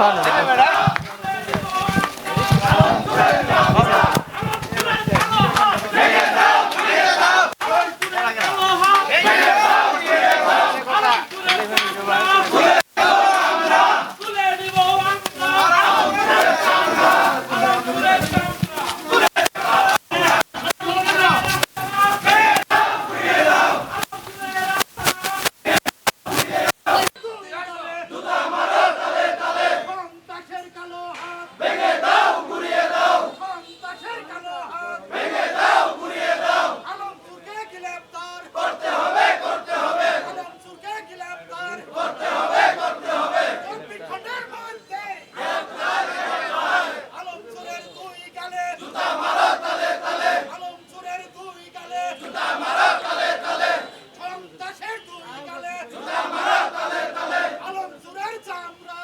ท่อนเลย হাত ভেঙে দাও ঘুরিয়ে দাও সন্ত্রাসের কালো হাত ভেঙে দাও ঘুরিয়ে দাও আলমপুরকে গ্রেফতার করতে হবে করতে হবে আলমপুরকে গ্রেফতার করতে হবে করতে হবে চব্বিশ মধ্যে গ্রেফতার আলমপুরের দুই গালে জুতা মারো তালে তালে আলমপুরের দুই গালে জুতা মারো তালে তালে সন্ত্রাসের দুই গালে জুতা মারো তালে তালে আলমপুরের চামড়া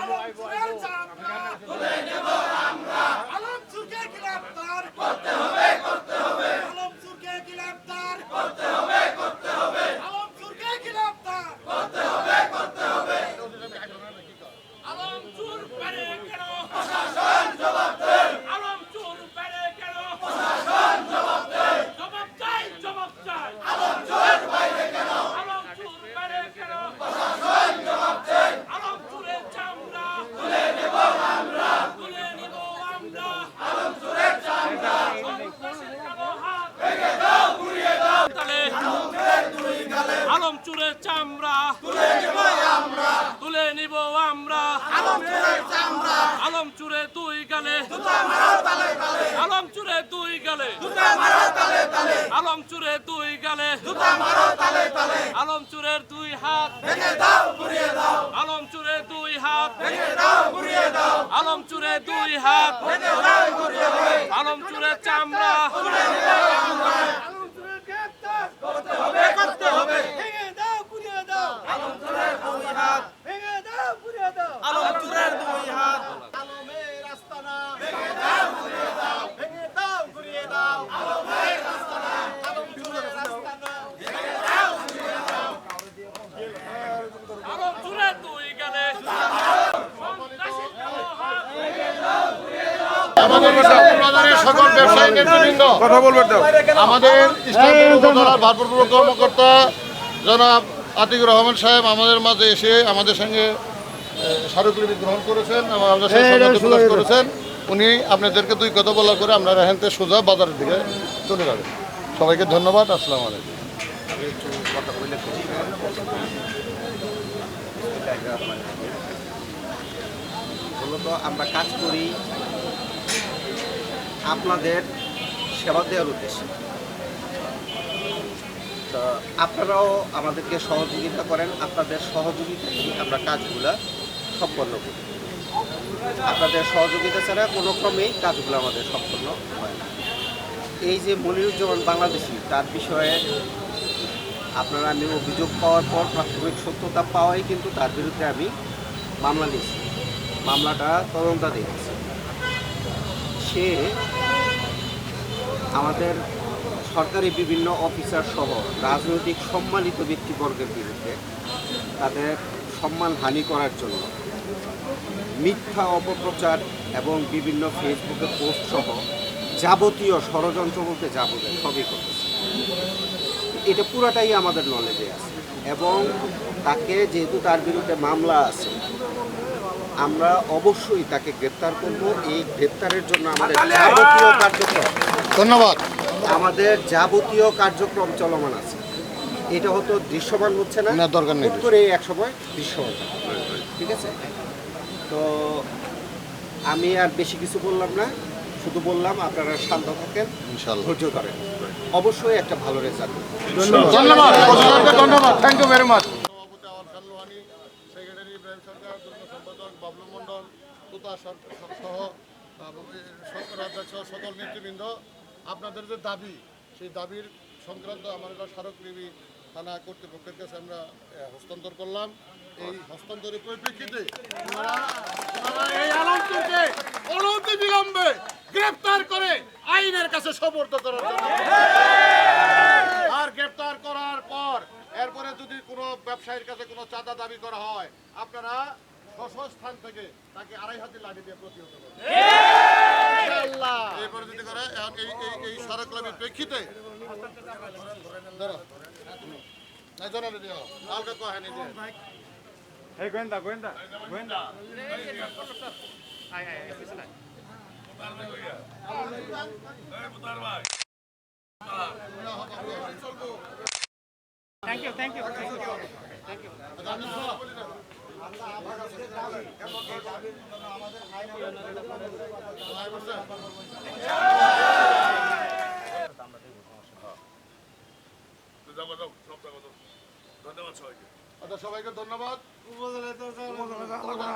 আলমপুরের চামড়া তুলে নেব আমরা আলমপুরকে গ্রেফতার করতে হবে করতে হবে আলমপুরকে গ্রেফতার করতে হবে করতে হবে আলমপুরকে গ্রেফতার করতে হবে করতে হবে আলমচুর পেরে কেন প্রশাসন জবাব দেয় আলমচুর পেরে কেন প্রশাসন জবাব দেয় জবাব চাই জবাব চাই আলমচুরের বাইরে কেন আলমচুর পেরে কেন প্রশাসন জবাব দেয় আলমচুরের চামড়া তুলে নেব আমরা তুলে নেব আমরা আলমচুরের চামড়া সন্ত্রাসের কালো হাত ভেঙে দাও ঘুরিয়ে দাও তালে আলমচুরের চামড়া। তুলে নেব আমরা। তুলে নিব আমরা আলমচুরের চামড়া আলমচুরে দুই গালে। জুতা মারো তালে তালে আলমচুরে দুই গালে। তালে আলমচুরে দুই গালে। তালে আলমচুরের দুই হাত। দাও আলমচুরে দুই হাত। দাও আলমচুরে দুই হাত। দাও আলমচুরের চামড়া তুলে নিব আমরা আলমপুরের গ্রেফতার করতে হবে করতে হবে ভেঙে দাও ঘুরিয়ে দাও আলমচুরের দুই হাত ভেঙে দাও ঘুরিয়ে দাও আলমচুরের দুই হাত আলমের আস্তানা ভেঙে দাও ঘুরিয়ে দাও ভেঙে দাও ঘুরিয়ে দাও আলমের আস্তানা আলমপুরের আস্তানা আলমচুরের দুই গালে সন্ত্রাসীর কালো হাত আমাদের বাজারের সকল ব্যবসায়ী নেতৃবৃন্দ কথা বলবেন আমাদের উপজেলার ভারপ্রাপ্ত কর্মকর্তা জনাব আতিকুর রহমান সাহেব আমাদের মাঝে এসে আমাদের সঙ্গে স্মারকলিপি গ্রহণ করেছেন এবং আমাদের প্রকাশ করেছেন। উনি আপনাদেরকে দুই কথা বলার করে আমরা এখান থেকে সোজা বাজারের দিকে চলে যাবেন। সবাইকে ধন্যবাদ আসসালামু আলাইকুম। মূলত আমরা কাজ করি আপনাদের সেবা দেওয়ার উদ্দেশ্যে। তো আপনারাও আমাদেরকে সহযোগিতা করেন, আপনাদের সহযোগিতায় আমরা কাজগুলা সম্পন্ন করি। আপনাদের সহযোগিতা ছাড়া কোনো ক্রমেই কাজগুলো আমাদের সম্পন্ন হয় না। এই যে মনিরুজ্জামান বাংলাদেশি, তার বিষয়ে আপনারা আমি অভিযোগ পাওয়ার পর প্রাথমিক সত্যতা পাওয়াই কিন্তু তার বিরুদ্ধে আমি মামলা নিয়েছি। মামলাটা তদন্তাধীন আছে। সে আমাদের সরকারি বিভিন্ন অফিসার সহ রাজনৈতিক সম্মানিত ব্যক্তিবর্গের বিরুদ্ধে তাদের সম্মান হানি করার জন্য মিথ্যা অপপ্রচার এবং বিভিন্ন ফেসবুকে পোস্ট সহ যাবতীয় ষড়যন্ত্র বলতে যাবতীয় সবই করতেছে। এটা পুরাটাই আমাদের নলেজে আছে এবং তাকে যেহেতু তার বিরুদ্ধে মামলা আছে, আমরা অবশ্যই তাকে গ্রেপ্তার করব। এই গ্রেপ্তারের জন্য আমাদের যাবতীয় কার্যক্রম ধন্যবাদ। আমাদের যাবতীয় কার্যক্রম চলমান আছে। এটা হয়তো দৃশ্যমান হচ্ছে না। না, দরকার নেই। করে এক সময় দৃশ্যমান। হবে। ঠিক আছে? তো আমি আর বেশি কিছু বললাম না। শুধু বললাম আপনারা শান্ত থাকেন ধৈর্য ধরেন। অবশ্যই একটা ভালো রেজাল্ট ধন্যবাদ। প্রশাসনকে ধন্যবাদ। থ্যাংক ইউ ভেরি মাচ সভাপতি সেক্রেটারি ইব্রাহিম সরকার যুগ্ম সম্পাদক বাবলু মণ্ডল তুতা সহ সকল নেতৃবৃন্দ আপনাদের যে দাবি, সেই দাবির সংক্রান্ত আমরা স্মারকলিপি থানা কর্তৃপক্ষের কাছে আমরা হস্তান্তর করলাম। এই হস্তান্তরের পরিপ্রেক্ষিতে এই অনতি বিলম্বে গ্রেপ্তার করে আইনের কাছে সমর্থ করার আর গ্রেপ্তার করার পর এরপরে যদি কোনো ব্যবসায়ীর কাছে কোনো চাঁদা দাবি করা হয়, আপনারা স্থান থেকে তাকে আড়াই হাতে লাঠি দিয়ে প্রতিহত করে। এই পরিস্থিতি করে এখন এই এই এই সড়কলামের প্রেক্ষিতে ধরো। নাই জনালে দিও কালকে কহানি দিয়ে। এই গোয়েন্দা গোয়েন্দা গোয়েন্দা। Thank you thank you thank you ধন্যবাদ সবাইকে আচ্ছা সবাইকে ধন্যবাদ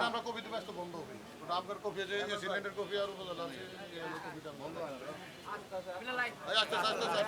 আমরা কফিতে ব্যস্ত বন্ধ হবে ওটা কফি আছে কফি আর উপজেলা আছে কফিটা বন্ধ আচ্ছা আচ্ছা আচ্ছা